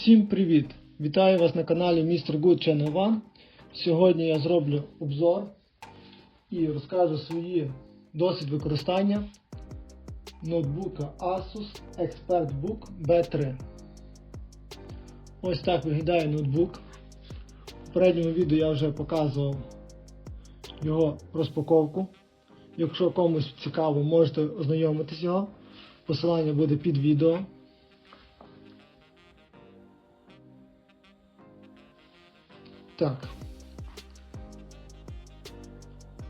Всім привіт! Вітаю вас на каналі Mr. Good Channel One. Сьогодні я зроблю обзор і розкажу свої досвід використання ноутбука Asus ExpertBook B3. Ось так виглядає ноутбук. В попередньому відео я вже показував його розпаковку. Якщо комусь цікаво, можете ознайомитись його. Посилання буде під відео. Так.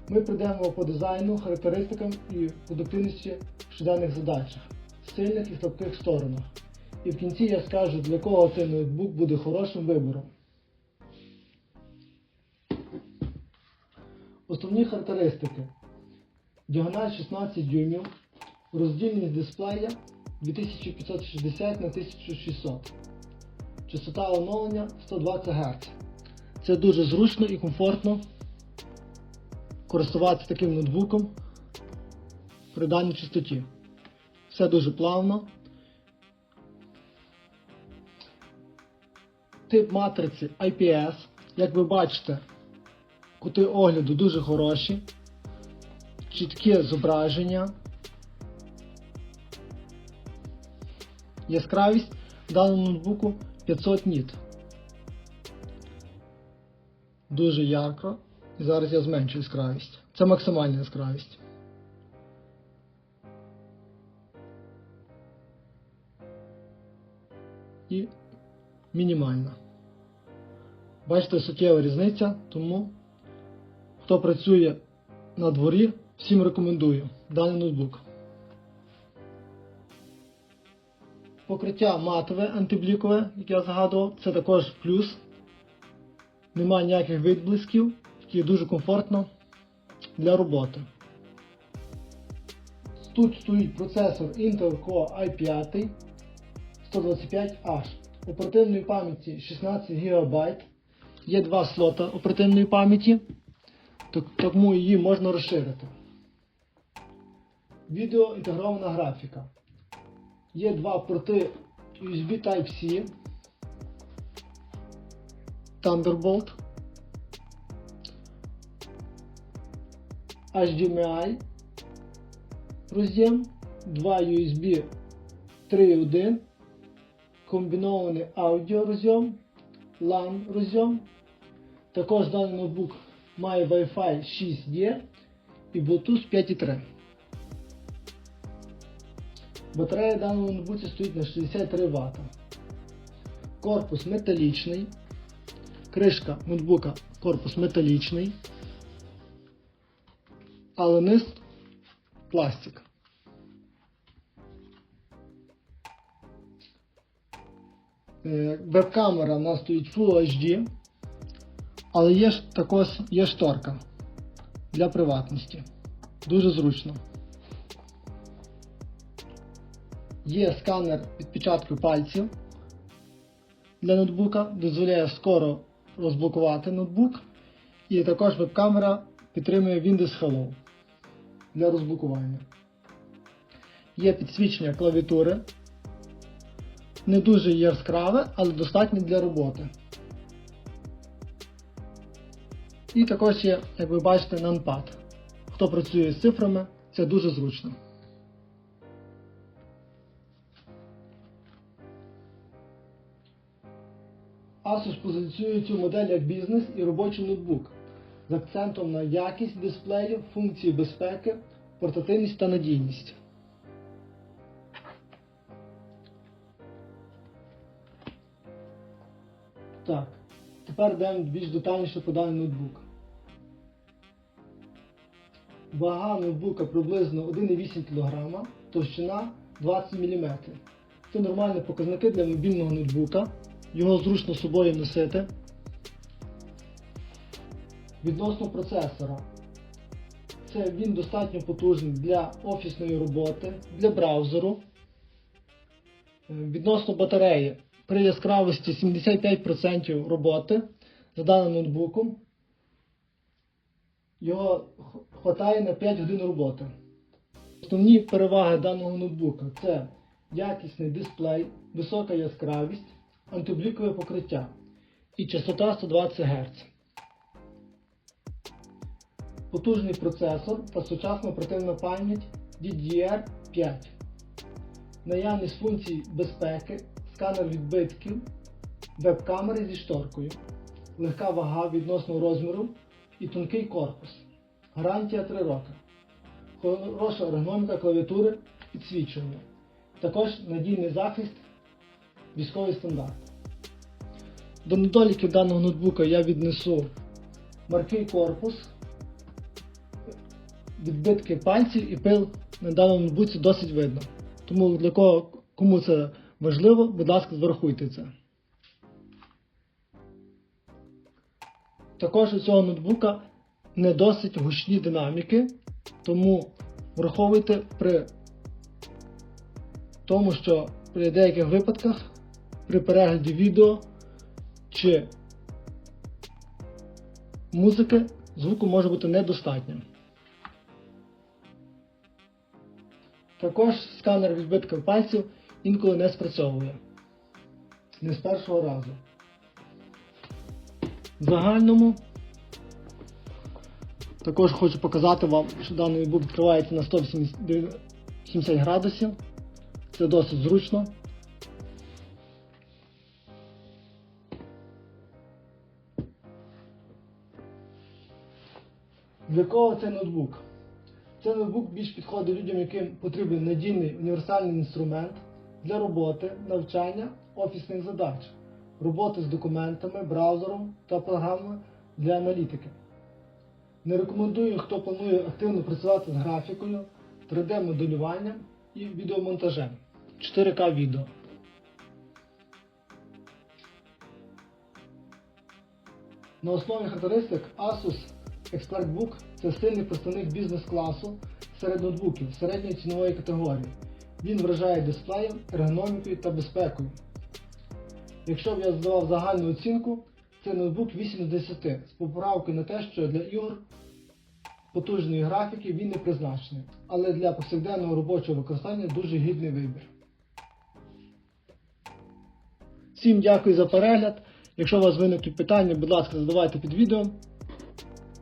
Ми прийдемо по дизайну, характеристикам і продуктивності в щоденних задачах, сильних і слабких сторонах. І в кінці я скажу, для кого цей ноутбук буде хорошим вибором. Основні характеристики. Діагональ 16 дюймів, роздільність дисплея 2560 на 1600. Частота оновлення 120 Гц. Це дуже зручно і комфортно користуватися таким ноутбуком при даній частоті. Все дуже плавно. Тип матриці IPS. Як ви бачите, кути огляду дуже хороші, чітке зображення. Яскравість в даному ноутбуку 500 ніт. Дуже ярко. І зараз я зменшу яскравість. Це максимальна яскравість. І мінімальна. Бачите, суттєва різниця, тому хто працює на дворі, всім рекомендую даний ноутбук. Покриття матове антиблікове, як я згадував, це також плюс. Немає ніяких відблисків, і дуже комфортно для роботи. Тут стоїть процесор Intel Core i5 125H. Оперативної пам'яті 16 ГБ. Є два слота оперативної пам'яті, тому її можна розширити. Відео інтегрована графіка. Є два порти USB Type-C. Thunderbolt, HDMI роз'єм, два USB 3.1, комбінований аудіо роз'єм, LAN роз'єм. Також даний ноутбук має Wi-Fi 6E і Bluetooth 5.3. Батарея даного ноутбуці стоїть на 63 Вт. Корпус металічний. Кришка ноутбука корпус металічний, але низ пластик. Е, Веб-камера у нас стоїть Full HD, але є також є шторка для приватності. Дуже зручно. Є сканер відпечатків пальців для ноутбука, дозволяє скоро розблокувати ноутбук. І також веб-камера підтримує Windows Hello для розблокування. Є підсвічення клавіатури. Не дуже яскраве, але достатньо для роботи. І також є, як ви бачите, NaNoPad. Хто працює з цифрами, це дуже зручно. Asus позиціює цю модель як бізнес і робочий ноутбук з акцентом на якість дисплею, функції безпеки, портативність та надійність. Так, тепер йдемо більш детальніше по даний ноутбук. Вага ноутбука приблизно 1,8 кг, товщина 20 мм. Це нормальні показники для мобільного ноутбука. Його зручно з собою носити. Відносно процесора. Це він достатньо потужний для офісної роботи, для браузеру. Е, Відносно батареї. При яскравості 75% роботи за даним ноутбуком. Його хватає на 5 годин роботи. Основні переваги даного ноутбука це якісний дисплей, висока яскравість, антиблікове покриття і частота 120 Гц. Потужний процесор та сучасна оперативна пам'ять DDR5. Наявність функцій безпеки, сканер відбитків, веб-камери зі шторкою, легка вага відносно розміру і тонкий корпус. Гарантія 3 роки. Хороша ергономіка клавіатури підсвічування. Також надійний захист, військовий стандарт. До недоліків даного ноутбука я віднесу маркий корпус, відбитки пальців і пил на даному ноутбуці досить видно. Тому для кого кому це важливо, будь ласка, зверхуйте це. Також у цього ноутбука не досить гучні динаміки, тому враховуйте при тому, що при деяких випадках при перегляді відео чи музики звуку може бути недостатньо. Також сканер відбитків пальців інколи не спрацьовує. Не з першого разу. В загальному також хочу показати вам, що даний ноутбук відкривається на 180 градусів. Це досить зручно. Для кого цей ноутбук? Цей ноутбук більш підходить людям, яким потрібен надійний універсальний інструмент для роботи, навчання, офісних задач, роботи з документами, браузером та програмами для аналітики. Не рекомендую, хто планує активно працювати з графікою, 3D-моделюванням і відеомонтажем. 4К відео. На основі характеристик Asus ExpertBook це сильний представник бізнес-класу серед ноутбуків середньої цінової категорії. Він вражає дисплеєм, ергономікою та безпекою. Якщо б я здавав загальну оцінку, це ноутбук 8 з 10 з поправкою на те, що для ігор потужної графіки він не призначений, але для повсякденного робочого використання дуже гідний вибір. Всім дякую за перегляд. Якщо у вас виникнуть питання, будь ласка, задавайте під відео.